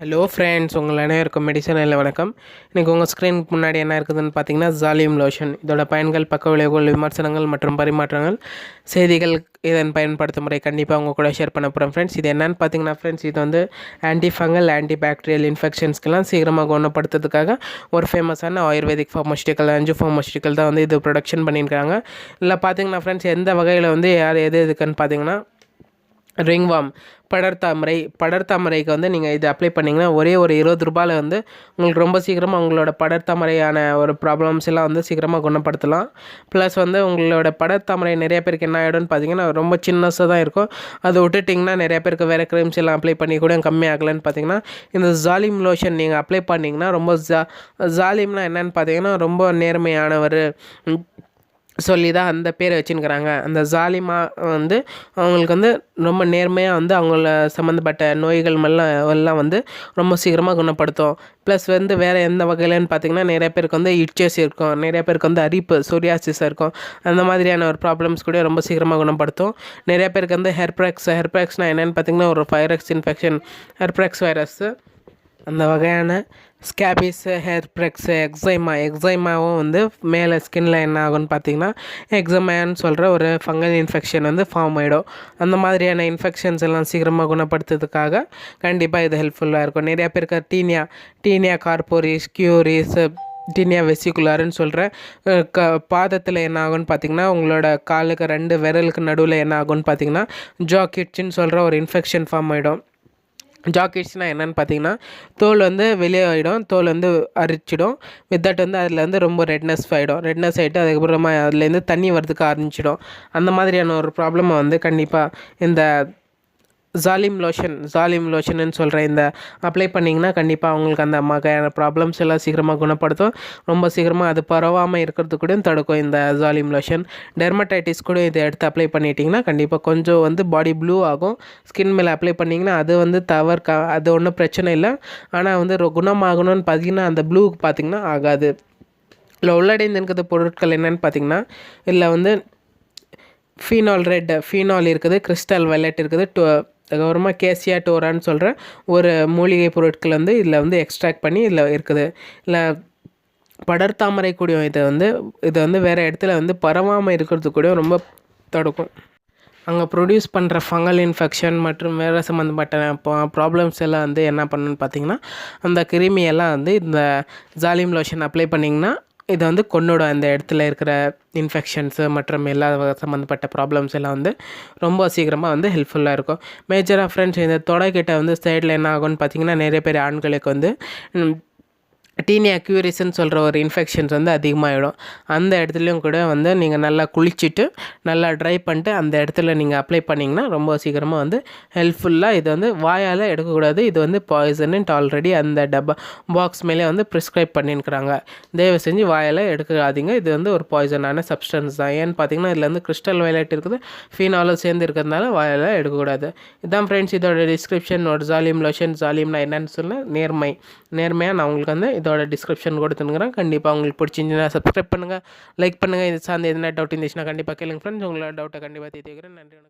Hello friends உங்கள் அனைவருக்கும் மெடிசனில் வணக்கம். இன்றைக்கி உங்கள் ஸ்க்ரீனுக்கு முன்னாடி என்ன இருக்குதுன்னு பார்த்தீங்கன்னா ஜாலியம் லோஷன் இதோட பயன்கள் பக்க விளைவுகள் விமர்சனங்கள் மற்றும் பரிமாற்றங்கள் செய்திகள் இதன் பயன்படுத்தும் முறை கண்டிப்பாக உங்கள் கூட ஷேர் பண்ண போகிறோம் ஃப்ரெண்ட்ஸ் இது என்னென்னு பார்த்தீங்கன்னா ஃப்ரெண்ட்ஸ் இது வந்து ஆன்டி ஃபங்கல் ஆன்டி பாக்டீரியல் இன்ஃபெக்ஷன்ஸ்க்கெல்லாம் சீக்கிரமாக குணப்படுத்துறதுக்காக ஒரு ஃபேமஸான ஆயுர்வேதிக் ஃபார்மஸ்டிக்கல் அஞ்சு ஃபார்மஸ்டிக்கல் தான் வந்து இது ப்ரொடக்ஷன் பண்ணியிருக்காங்க. இல்லை பார்த்தீங்கன்னா ஃப்ரெண்ட்ஸ் எந்த வகையில் வந்து யார் எது எதுக்குன்னு பார்த்தீங்கன்னா ரிங்வாம் படர்தாமரை படர்தாமரைக்கு வந்து நீங்கள் இது அப்ளை பண்ணிங்கன்னா ஒரே ஒரு இருபது ரூபாயில் வந்து உங்களுக்கு ரொம்ப சீக்கிரமாக உங்களோட படர்தாமரையான ஒரு ப்ராப்ளம்ஸ் எல்லாம் வந்து சீக்கிரமாக குணப்படுத்தலாம். ப்ளஸ் வந்து உங்களோட படர்தாமரை நிறைய பேருக்கு என்ன ஆகிடும்னு பார்த்தீங்கன்னா ரொம்ப சின்னஸாக தான் இருக்கும். அதை விட்டுட்டிங்கன்னா நிறைய பேருக்கு வேறு க்ரீம்ஸ் எல்லாம் அப்ளை பண்ணி கூட கம்மியாகலன்னு பார்த்தீங்கன்னா இந்த ஜாலிம் லோஷன் நீங்கள் அப்ளை பண்ணிங்கன்னா ரொம்ப ஜா ஜாலிம்னா என்னென்னு பார்த்தீங்கன்னா ரொம்ப நேர்மையானவர். சொல்லி தான் அந்த பேரை வச்சுன்னுக்குறாங்க. அந்த ஜாலிமா வந்து அவங்களுக்கு வந்து ரொம்ப நேர்மையாக வந்து அவங்கள சம்மந்தப்பட்ட நோய்கள் எல்லாம் எல்லாம் வந்து ரொம்ப சீக்கிரமாக குணப்படுத்தும். ப்ளஸ் வந்து வேறு எந்த வகையிலன்னு பார்த்தீங்கன்னா நிறைய பேருக்கு வந்து இட்சஸ் இருக்கும். நிறைய பேருக்கு வந்து அரிப்பு சோரியாசிஸ் இருக்கும். அந்த மாதிரியான ஒரு ப்ராப்ளம்ஸ் கூட ரொம்ப சீக்கிரமாக குணப்படுத்தும். நிறைய பேருக்கு வந்து ஹெர்ப்ரெக்ஸ் ஹெர்ப்ரெக்ஸ்னால் என்னென்னு பார்த்தீங்கன்னா ஒரு வைரஸ் இன்ஃபெக்ஷன் ஹெர்ப்ரெக்ஸ் வைரஸ்ஸு அந்த வகையான ஸ்கேபிஸு ஹேர் ப்ரெக்ஸு எக்ஸைமா எக்ஸைமாவும் வந்து மேலே ஸ்கின்னில் என்ன ஆகும்னு பார்த்தீங்கன்னா எக்ஸமையான்னு சொல்கிற ஒரு ஃபங்கல் இன்ஃபெக்ஷன் வந்து ஃபார்ம் ஆகிடும் அந்த மாதிரியான இன்ஃபெக்ஷன்ஸ் எல்லாம் சீக்கிரமாக குணப்படுத்துறதுக்காக கண்டிப்பாக இது ஹெல்ப்ஃபுல்லாக இருக்கும். நிறையா பேருக்கு tinea tinea corporis cruris tinea வெசிகுலாருன்னு சொல்கிற க பாதத்தில் என்ன ஆகும்னு பார்த்தீங்கன்னா உங்களோட காலுக்கு ரெண்டு விரலுக்கு நடுவில் என்ன ஆகும்னு பார்த்தீங்கன்னா ஜாக்கிட்ஸ்ன்னு சொல்கிற ஒரு இன்ஃபெக்ஷன் ஃபார்ம் ஆகிடும் ஜாக்கெட்ஸ்னால் என்னென்னு பார்த்தீங்கன்னா தோல் வந்து வெளியே ஆகிடும் தோல் வந்து அரிச்சிடும். வித்தட் வந்து அதில் வந்து ரொம்ப ரெட்னஸ் ஆகிடும் ரெட்னஸ் ஆகிட்டு அதுக்கப்புறமா அதுலேருந்து தண்ணி வரதுக்கு ஆரம்பிச்சிடும். அந்த மாதிரியான ஒரு ப்ராப்ளமை வந்து கண்டிப்பாக இந்த ஜாலிம் லோஷன் ஜாலிம் லோஷன்னு சொல்கிற இந்த அப்ளை பண்ணிங்கன்னா கண்டிப்பாக அவங்களுக்கு அந்த மகையான ப்ராப்ளம்ஸ் எல்லாம் சீக்கிரமாக குணப்படுத்தும். ரொம்ப சீக்கிரமாக அது பரவாமல் இருக்கிறது கூட தடுக்கும் இந்த ஜாலிம் லோஷன் டெர்மடைட்டிஸ் கூட இதை எடுத்து அப்ளை பண்ணிட்டீங்கன்னா கண்டிப்பாக கொஞ்சம் வந்து பாடி ப்ளூ ஆகும். ஸ்கின் மேலே அப்ளை பண்ணிங்கன்னா அது வந்து தவறு அது ஒன்றும் பிரச்சனை இல்லை. ஆனால் வந்து குணமாகணும்னு பார்த்தீங்கன்னா அந்த ப்ளூக்கு பார்த்திங்கன்னா ஆகாது. இல்லை உள்ளடைந்து இருக்கிற பொருட்கள் என்னென்னு பார்த்தீங்கன்னா இல்லை வந்து ஃபீனால் ரெட் ஃபீனால் இருக்குது கிறிஸ்டல் வெல்லட் இருக்குது டூ அதுக்கப்புறமா கேசியா டோரான்னு சொல்கிற ஒரு மூலிகை பொருட்கள் வந்து இதில் வந்து எக்ஸ்ட்ராக்ட் பண்ணி இதில் இருக்குது. இல்லை படர்தாமரை கூடியும் இதை வந்து இதை வந்து வேறு இடத்துல வந்து பரவாமல் இருக்கிறது கூட ரொம்ப தடுக்கும். அங்கே ப்ரொடியூஸ் பண்ணுற ஃபங்கல் இன்ஃபெக்ஷன் மற்றும் வேறு சம்மந்தப்பட்ட ப்ராப்ளம்ஸ் எல்லாம் வந்து என்ன பண்ணுன்னு பார்த்தீங்கன்னா அந்த கிருமியெல்லாம் வந்து இந்த ஜாலிம் லோஷன் அப்ளை பண்ணிங்கன்னா இதை வந்து கொன்னோட அந்த இடத்துல இருக்கிற இன்ஃபெக்ஷன்ஸு மற்றும் எல்லா சம்மந்தப்பட்ட ப்ராப்ளம்ஸ் எல்லாம் வந்து ரொம்ப சீக்கிரமாக வந்து ஹெல்ப்ஃபுல்லாக இருக்கும். மேஜராக ஃப்ரெண்ட்ஸ் இந்த தொடைக்கிட்ட வந்து சைடில் என்ன ஆகும்னு பார்த்திங்கன்னா நிறைய பேர் ஆண்களுக்கு வந்து டீனி அக்யூரிஸ்ன்னு சொல்கிற ஒரு இன்ஃபெக்ஷன்ஸ் வந்து அதிகமாகிடும் அந்த இடத்துலையும் கூட வந்து நீங்கள் நல்லா குளிச்சுட்டு நல்லா ட்ரை பண்ணிட்டு அந்த இடத்துல நீங்கள் அப்ளை பண்ணிங்கன்னா ரொம்ப சீக்கிரமாக வந்து ஹெல்ப்ஃபுல்லாக இது வந்து வாயால் எடுக்கக்கூடாது. இது வந்து பாய்சன்ட்டு ஆல்ரெடி அந்த டப்பா பாக்ஸ் மேலே வந்து ப்ரிஸ்கிரைப் பண்ணியிருக்கிறாங்க. தயவு செஞ்சு வாயால் எடுக்காதீங்க. இது வந்து ஒரு பாய்சனான சப்ஸ்டன்ஸ் தான். ஏன்னு பார்த்தீங்கன்னா இதில் வந்து கிறிஸ்டல் வயலட் இருக்குது. ஃபீனாலும் சேர்ந்து இருக்கிறதுனால வாயால் எடுக்கக்கூடாது. இதுதான் ஃப்ரெண்ட்ஸ் இதோட டிஸ்கிரிப்ஷன் ஒரு ஜாலியம் லோஷன் ஜாலியம்னா என்னன்னு சொல்ல நேர்மை. நேர்மையாக நான் உங்களுக்கு வந்து இதோட இதோட டிஸ்கிரிப்ஷன் கொடுத்துனுங்கிறேன் கண்டிப்பாக உங்களுக்கு பிடிச்சிருந்துச்சுன்னா சப்ஸ்கிரைப் பண்ணுங்கள் லைக் பண்ணுங்கள் இது சார்ந்து எதனா டவுட் இருந்துச்சுன்னா கண்டிப்பாக கேளுங்க ஃப்ரெண்ட்ஸ் உங்களோட டவுட்டை கண்டிப்பாக தீர்த்துக்கிறேன். நன்றி வணக்கம்.